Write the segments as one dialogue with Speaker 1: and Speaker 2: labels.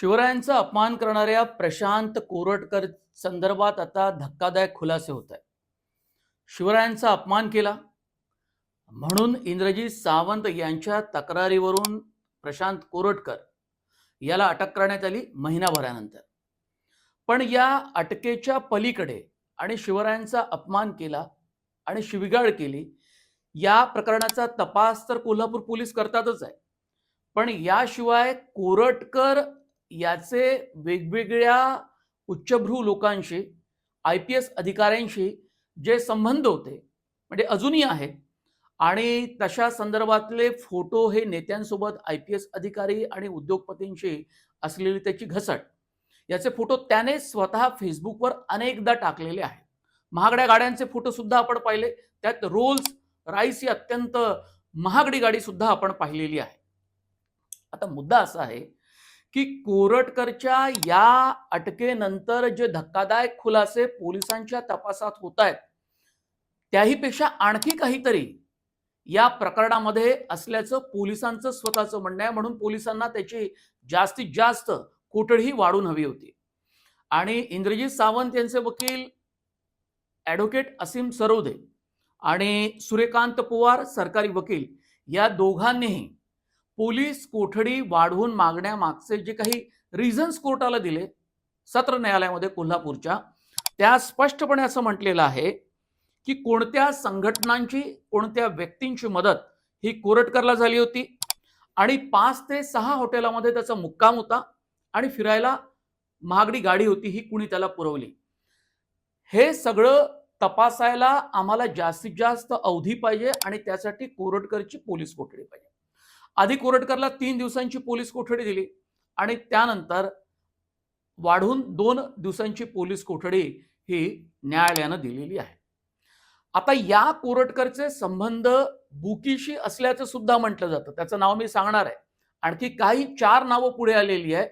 Speaker 1: शिवरायांचा अपमान करणाऱ्या प्रशांत कोरटकर संदर्भात आता धक्कादायक खुलासे होत आहेत. शिवरायांचा अपमान केला. म्हणून इंद्रजीत सावंत यांच्या तक्रारीवरून प्रशांत कोरटकर याला अटक करण्यात आली महिनाभरानंतर. पण या अटकेच्या पलीकडे आणि शिवरायांचा अपमान केला आणि शिविगाळ केली या प्रकरणाचा तपास तर कोल्हापूर पोलीस करतातच आहे. पण याशिवाय कोरटकर याचे वेगवेगळ्या उच्चभ्रू लोकांशी आय पी एस अधिकाऱ्यांशी जे संबंध होते म्हणजे अजूनही आहेत. आणि तशा संदर्भातले फोटो हे नेत्यांसोबत आय पी एस अधिकारी आणि उद्योगपतींशी असलेली त्याची घसट. याचे फोटो त्याने स्वतः फेसबुकवर अनेकदा टाकलेले आहेत. महागड्या गाड्यांचे फोटो सुद्धा आपण पाहिले. त्यात रोल्स राईस ही अत्यंत महागडी गाडी सुद्धा आपण पाहिलेली आहे. आता मुद्दा असा आहे की कोरटकरच्या या अटकेनंतर जे धक्कादायक खुलासे पोलिसांच्या तपासात होत आहेत त्याहीपेक्षा आणखी काहीतरी या प्रकरणामध्ये असल्याचं पोलिसांचं स्वतःचं म्हणणं आहे. म्हणून पोलिसांना त्याची जास्तीत जास्त कोठडी वाढून हवी होती. आणि इंद्रजीत सावंत यांचे वकील ॲडव्होकेट असीम सरोदे आणि सूर्यकांत पवार सरकारी वकील या दोघांनीही पोलीस कोठडी वाढवून मागण्यामागचे जे काही रिझन्स कोर्टाला दिले सत्र न्यायालयामध्ये कोल्हापूरच्या त्या स्पष्टपणे असं म्हटलेलं आहे की कोणत्या संघटनांची कोणत्या व्यक्तींची मदत ही कोरटकरला झाली होती आणि पाच ते सहा हॉटेलामध्ये त्याचा मुक्काम होता आणि फिरायला महागडी गाडी होती ही कुणी त्याला पुरवली. हे सगळं तपासायला आम्हाला जास्तीत जास्त अवधी पाहिजे आणि त्यासाठी कोरटकरची पोलीस कोठडी पाहिजे. आधी कोरटकरला तीन दिवसांची पोलीस कोठडी दिली आणि त्यानंतर वाढून दोन दिवसांची पोलीस कोठडी ही न्यायालयानं दिलेली आहे. आता या कोरटकरचे संबंध बुकीशी असल्याचं सुद्धा म्हटलं जातं. त्याचं नाव मी सांगणार आहे. आणखी काही चार नावं पुढे आलेली आहे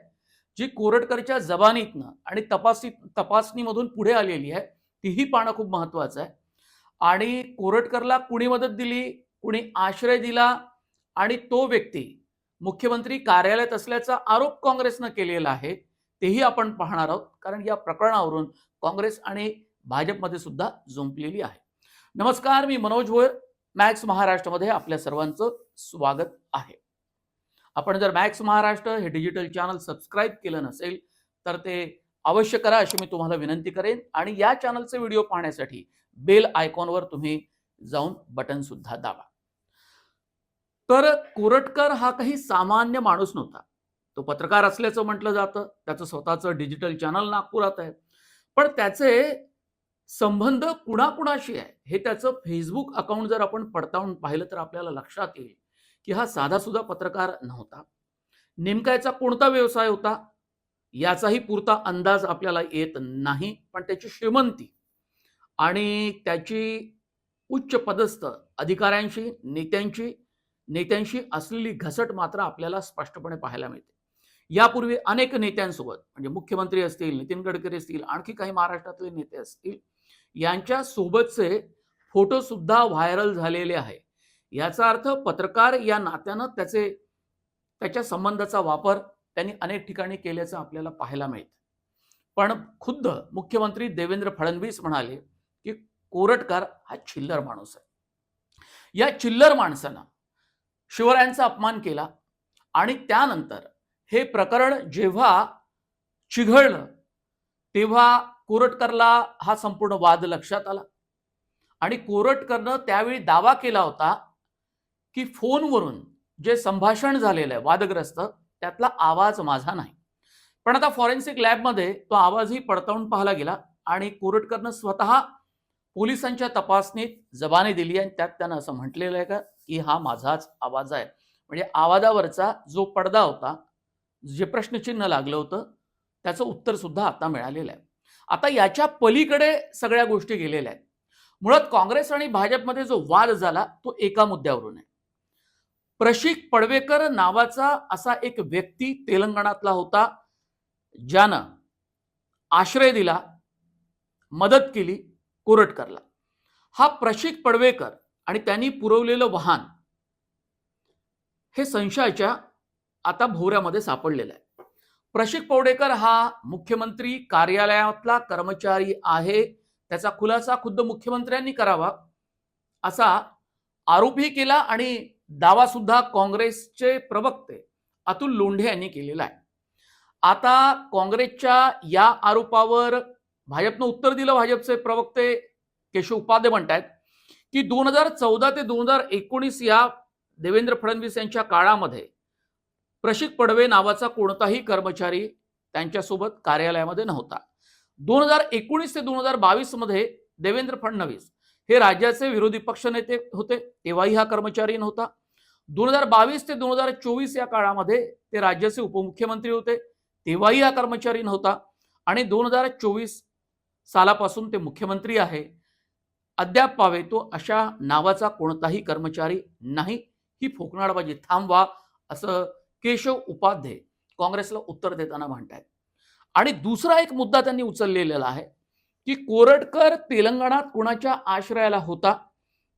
Speaker 1: जी कोरटकरच्या जबानीतनं आणि तपासी तपासणीमधून पुढे आलेली आहे तीही पाहणं खूप महत्वाचं आहे. आणि कोरटकरला कुणी मदत दिली? कुणी आश्रय दिला? आणि तो व्यक्ती मुख्यमंत्री कार्यालयात असल्याचा आरोप काँग्रेसनं केलेला आहे तेही आपण पाहणार आहोत. कारण या प्रकरणावरून काँग्रेस आणि भाजपमध्ये सुद्धा जुंपलेली आहे. नमस्कार मी मनोज भोयर मॅक्स महाराष्ट्रमध्ये आपल्या सर्वांचं स्वागत आहे. आपण जर मॅक्स महाराष्ट्र हे डिजिटल चॅनल सबस्क्राईब केलं नसेल तर ते अवश्य करा अशी मी तुम्हाला विनंती करेन. आणि या चॅनलचे व्हिडिओ पाहण्यासाठी बेल आयकॉनवर तुम्ही जाऊन बटन सुद्धा दाबा. तर कोरटकर हा काही सामान्य माणूस नव्हता. तो पत्रकार असल्याचं म्हटलं जातं. त्याचं स्वतःचं डिजिटल चॅनल नागपुरात आहे. पण त्याचे संबंध कुणाकुणाशी आहे हे त्याचं फेसबुक अकाउंट जर आपण पडताळून पाहिलं तर आपल्याला लक्षात येईल की हा साधासुद्धा पत्रकार नव्हता. नेमका याचा कोणता व्यवसाय होता? याचाही पुरता अंदाज आपल्याला येत नाही पण त्याची श्रीमंती आणि त्याची उच्च पदस्थ अधिकाऱ्यांशी नेत्यांची नेत्यांशी असलेली घसट मात्र आपल्याला स्पष्टपणे पाहायला मिळते. यापूर्वी अनेक नेत्यांसोबत म्हणजे मुख्यमंत्री असतील नितीन गडकरी असतील आणखी काही महाराष्ट्रातले नेते असतील यांच्या सोबतचे फोटो सुद्धा व्हायरल झालेले आहे. याचा अर्थ पत्रकार या नात्यानं त्याचे त्याच्या संबंधाचा वापर त्यांनी अनेक ठिकाणी केल्याचं आपल्याला पाहायला मिळतं. पण खुद्द मुख्यमंत्री देवेंद्र फडणवीस म्हणाले की कोरटकर हा चिल्लर माणूस आहे. या चिल्लर माणसांना शिवरायांचा अपमान केला आणि त्यानंतर हे प्रकरण जेव्हा चिघळलं तेव्हा कोरटकरला हा संपूर्ण वाद लक्षात आला. आणि कोरटकरनं त्यावेळी दावा केला होता की फोनवरून जे संभाषण झालेलं आहे वादग्रस्त त्यातला आवाज माझा नाही. पण आता फॉरेन्सिक लॅबमध्ये तो आवाजही पडताळून पाहिला गेला आणि कोरटकरनं स्वतः पोलिसांच्या तपासणीत जबानी दिली आणि त्यात त्यानं असं म्हटलेलं आहे का की हा माझाच आवाज आहे. म्हणजे आवाजावरचा जो पडदा होता जे प्रश्नचिन्ह लागलं होतं त्याचं उत्तर सुद्धा आता मिळालेलं आहे. आता याच्या पलीकडे सगळ्या गोष्टी गेलेल्या आहेत. मुळात काँग्रेस आणि भाजपमध्ये जो वाद झाला तो एका मुद्द्यावरून आहे. प्रशिक पडवेकर नावाचा असा एक व्यक्ती तेलंगणातला होता ज्यानं आश्रय दिला मदत केली कोरटकरला हा प्रशिक पडवेकर आणि त्यांनी पुरवलेलं वाहन हे संशयाच्या आता भोवऱ्यामध्ये सापडलेलं आहे. प्रशिक पवडेकर हा मुख्यमंत्री कार्यालयातला कर्मचारी आहे. त्याचा खुलासा खुद्द मुख्यमंत्र्यांनी करावा असा आरोपही केला आणि दावा सुद्धा काँग्रेसचे प्रवक्ते अतुल लोंढे यांनी केलेला आहे. आता काँग्रेसच्या या आरोपावर भाजपनं उत्तर दिलं भाजपचे प्रवक्ते केशव उपाध्ये म्हणतायत की दोन हजार चौदा ते दोन हजार एकोणीस या देवेंद्र फडणवीस यांच्या काळामध्ये प्रशिक पडवे नावाचा कोणताही कर्मचारी त्यांच्यासोबत कार्यालयामध्ये नव्हता. दोन हजार एकोणीस ते दोन हजार बावीसमध्ये देवेंद्र फडणवीस हे राज्याचे विरोधी पक्षनेते होते तेव्हाही हा कर्मचारी नव्हता. दोन हजार बावीस ते दोन हजार चोवीस या काळामध्ये ते राज्याचे उपमुख्यमंत्री होते तेव्हाही हा कर्मचारी नव्हता आणि दोन हजार चोवीस सालापासून ते मुख्यमंत्री आहे. अद्याप पावे तो अशा नावाचा कोणताही कर्मचारी नाही. ही फोकणाडबाजी थांबवा असं केशव उपाध्ये काँग्रेसला उत्तर देताना म्हणतायत. आणि दुसरा एक मुद्दा त्यांनी उचललेला आहे की कोरटकर तेलंगणात कुणाच्या आश्रयाला होता?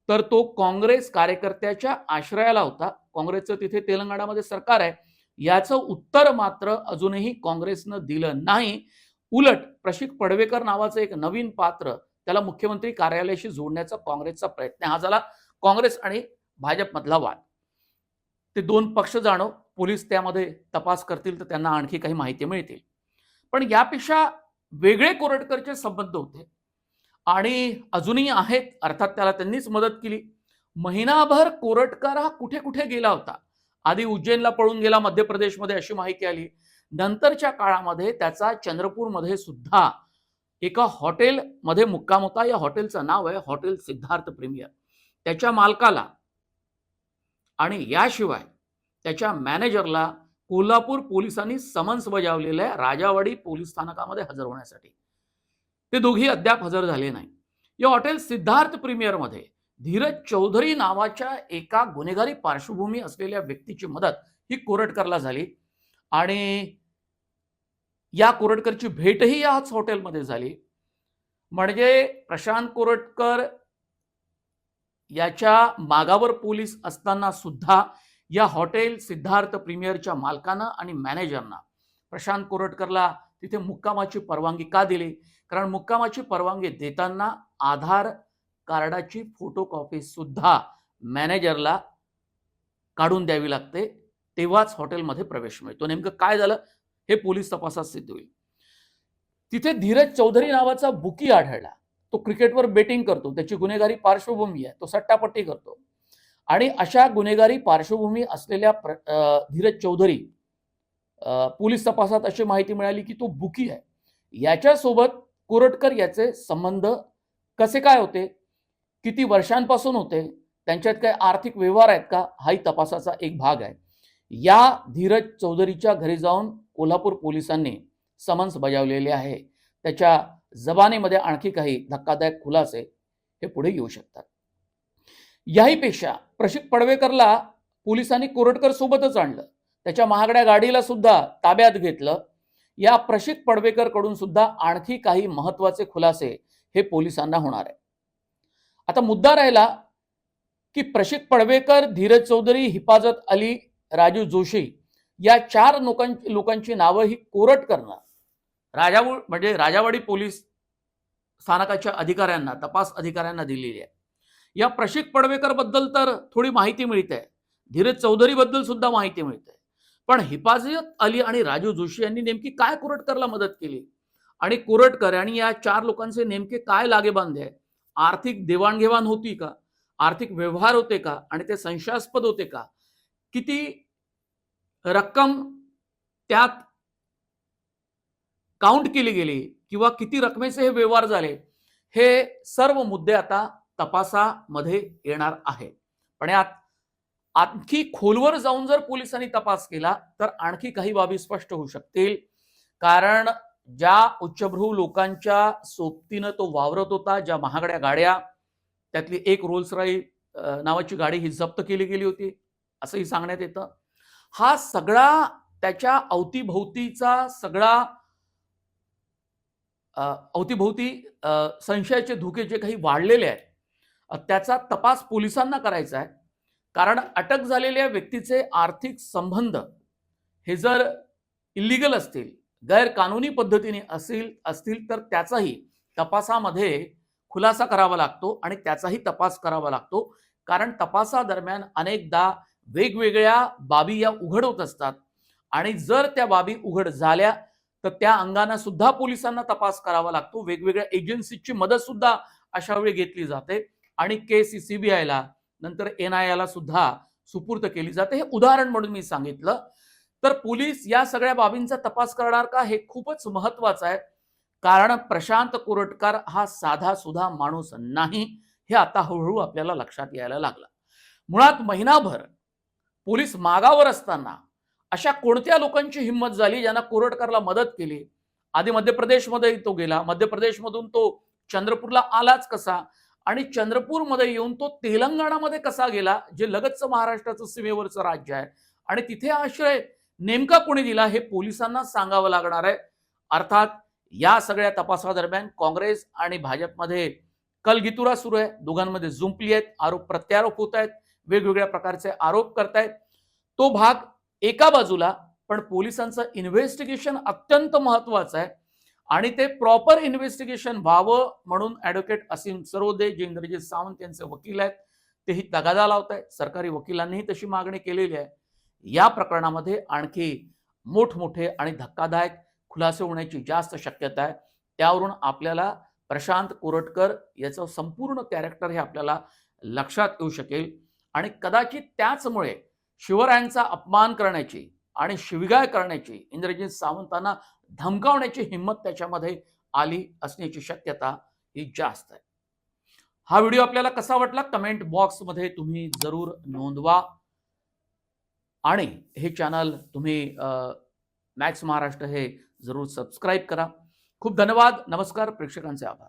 Speaker 1: तर तो काँग्रेस कार्यकर्त्याच्या आश्रयाला होता. काँग्रेसचं तिथे तेलंगणामध्ये सरकार आहे. याचं उत्तर मात्र अजूनही काँग्रेसनं दिलं नाही. उलट प्रशिक पडवेकर नावाचं एक नवीन पात्र त्याला मुख्यमंत्री कार्यालयाशी जोडण्याचा काँग्रेसचा प्रयत्न हा झाला काँग्रेस आणि भाजपमधला वाद. ते दोन पक्ष जाणो पोलीस त्यामध्ये तपास करतील तर त्यांना आणखी काही माहिती मिळतील. पण यापेक्षा वेगळे कोरटकरचे संबंध होते. आणि अजूनही आहेत अर्थात त्याला त्यांनीच मदत केली. महिनाभर कोरटकर हा कुठे कुठे गेला होता? आधी उज्जैनला पळून गेला मध्य प्रदेशमध्ये अशी माहिती आली. नंतरच्या काळामध्ये त्याचा चंद्रपूरमध्ये सुद्धा एका हॉटेलमध्ये मुक्काम होता. या हॉटेलचं नाव आहे हॉटेल सिद्धार्थ प्रीमियर. त्याच्या मालकाला आणि याशिवाय त्याच्या मॅनेजरला कोल्हापूर पोलिसांनी समन्स बजावलेलं आहे राजावाडी पोलीस स्थानकामध्ये हजर होण्यासाठी. ते दोघी अद्याप हजर झाले नाही. या हॉटेल सिद्धार्थ प्रीमियरमध्ये धीरज चौधरी नावाच्या एका गुन्हेगारी पार्श्वभूमी असलेल्या व्यक्तीची मदत ही कोरटकरला झाली. आणि या कोरटकरची भेटही याच हॉटेलमध्ये झाली. म्हणजे प्रशांत कोरटकर याच्या मागावर पोलीस असताना सुद्धा या हॉटेल सिद्धार्थ प्रीमियरच्या मालकानं आणि मॅनेजरना प्रशांत कोरटकरला तिथे मुक्कामाची परवानगी का दिली? कारण मुक्कामाची परवानगी देताना आधार कार्डाची फोटोकॉपी सुद्धा मॅनेजरला काढून द्यावी लागते तेव्हाच हॉटेलमध्ये प्रवेश मिळतो. नेमकं काय झालं? हे पोलीस तपासात सिद्ध होईल. तिथे धीरज चौधरी नावाचा बुकी आढळला. तो क्रिकेटवर बेटिंग करतो. त्याची गुन्हेगारी पार्श्वभूमी आहे. तो सट्टापट्टी करतो. आणि अशा गुन्हेगारी पार्श्वभूमी असलेल्या प्र धीरज चौधरी पोलीस तपासात अशी माहिती मिळाली की तो बुकी आहे. याच्यासोबत कोरटकर याचे संबंध कसे काय होते? किती वर्षांपासून होते? त्यांच्यात काय आर्थिक व्यवहार आहेत का? हाही तपासाचा एक भाग आहे. या धीरज चौधरीच्या घरी जाऊन कोल्हापूर पोलिसांनी समन्स बजावलेले आहे. त्याच्या जबानीमध्ये आणखी काही धक्कादायक खुलासे हे पुढे येऊ शकतात. याहीपेक्षा प्रशिक पडवेकरला पोलिसांनी कोरटकर सोबतच आणलं. त्याच्या महागड्या गाडीला सुद्धा ताब्यात घेतलं. या प्रशिक पडवेकरकडून सुद्धा आणखी काही महत्त्वाचे खुलासे हे पोलिसांना होणार आहे. आता मुद्दा राहिला की प्रशिक पडवेकर धीरज चौधरी हिफाजत अली राजू जोशी या चार लोकांची लोकांची नावं ही कोरटकरनं राजा म्हणजे राजावाडी पोलीस स्थानकाच्या अधिकाऱ्यांना तपास अधिकाऱ्यांना दिलेली आहे. या प्रशिक पडवेकरबद्दल तर थोडी माहिती मिळते. धीरज चौधरी बद्दल सुद्धा माहिती मिळते. पण हिफाजत अली आणि राजू जोशी यांनी नेमकी काय कोरटकरला मदत केली? आणि कोरटकर आणि या चार लोकांचे नेमके काय लागेबांधे आहे आर्थिक देवाणघेवाण होती का? आर्थिक व्यवहार होते का? आणि ते संशयास्पद होते का? किती रक्कम त्यात काउंट केली गेली किंवा किती रकमेचे हे व्यवहार झाले हे सर्व मुद्दे आता तपासामध्ये येणार आहे पण यात आणखी खोलवर जाऊन जर पोलिसांनी तपास केला तर आणखी काही बाबी स्पष्ट होऊ शकतील. कारण ज्या उच्चभ्रू लोकांच्या सोबतीनं तो वावरत होता ज्या महागड्या गाड्या त्यातली एक रोल्स रॉय नावाची गाडी ही जप्त केली गेली होती असंही सांगण्यात येतं. हा सगळा त्याच्या अवतीभोवतीचा सगळा अवतीभोवती संशयाचे धोके जे काही वाढलेले आहेत त्याचा तपास पोलिसांना करायचा आहे. कारण अटक झालेल्या व्यक्तीचे आर्थिक संबंध हे जर इलिगल असतील गैरकानूनी पद्धतीने असतील असतील तर त्याचाही तपासामध्ये खुलासा करावा लागतो आणि त्याचाही तपास करावा लागतो. कारण तपासादरम्यान अनेकदा वेगवेगळ्या बाबी या उघड होत असतात. आणि जर त्या बाबी उघड झाल्या तर त्या अंगांना सुद्धा पोलिसांना तपास करावा लागतो. वेगवेगळ्या एजन्सीची मदत सुद्धा अशा वेळी घेतली जाते. आणि केस बी आयला नंतर एन आय ला सुद्धा सुपूर्त केली जाते. हे उदाहरण म्हणून मी सांगितलं. तर पोलीस या सगळ्या बाबींचा तपास करणार का? हे खूपच महत्वाचं आहे. कारण प्रशांत कोरटकर हा साधा सुधा माणूस नाही हे आता हळूहळू आपल्याला लक्षात यायला लागला. मुळात महिनाभर पोलीस मागावर असताना अशा कोणत्या लोकांची हिंमत झाली ज्यांना कोरटकरला मदत केली? आधी मध्य प्रदेशमध्ये तो गेला. मध्य प्रदेशमधून तो चंद्रपूरला आलाच कसा? आणि चंद्रपूरमध्ये येऊन तो तेलंगणामध्ये कसा गेला जे लगतचं महाराष्ट्राचं सीमेवरचं राज्य आहे? आणि तिथे आश्रय नेमका कोणी दिला हे पोलिसांना सांगावं लागणार आहे. अर्थात या सगळ्या तपासादरम्यान काँग्रेस आणि भाजपमध्ये कलगितुरा सुरू आहे. दोघांमध्ये जुंपली आहेत. आरोप प्रत्यारोप होत आहेत. वेगवेगळ्या प्रकारचे आरोप करतायत. तो भाग एका बाजूला पण पोलिसांचं इन्व्हेस्टिगेशन अत्यंत महत्वाचं आहे. आणि ते प्रॉपर इन्व्हेस्टिगेशन व्हावं म्हणून ॲडव्होकेट असीम सरोदे जे इंद्रजित सावंत यांचे वकील आहेत तेही तगादा लावत आहेत सरकारी वकिलांनीही तशी मागणी केलेली आहे. या प्रकरणामध्ये आणखी मोठमोठे आणि धक्कादायक खुलासे होण्याची जास्त शक्यता आहे. त्यावरून आपल्याला प्रशांत कोरटकर याचं संपूर्ण कॅरेक्टर हे आपल्याला लक्षात येऊ शकेल. आणि कदाचित त्याचमुळे शिवरायांचा अपमान करण्याची आणि शिवगाय करण्याची इंद्रजित सावंतांना धमकावण्याची हिंमत त्याच्यामध्ये आली असण्याची शक्यता ही जास्त आहे. हा व्हिडिओ आपल्याला कसा वाटला? कमेंट बॉक्समध्ये तुम्ही जरूर नोंदवा. आणि हे चॅनल तुम्ही मॅक्स महाराष्ट्र हे जरूर सबस्क्राईब करा. खूप धन्यवाद. नमस्कार. प्रेक्षकांचे आभार.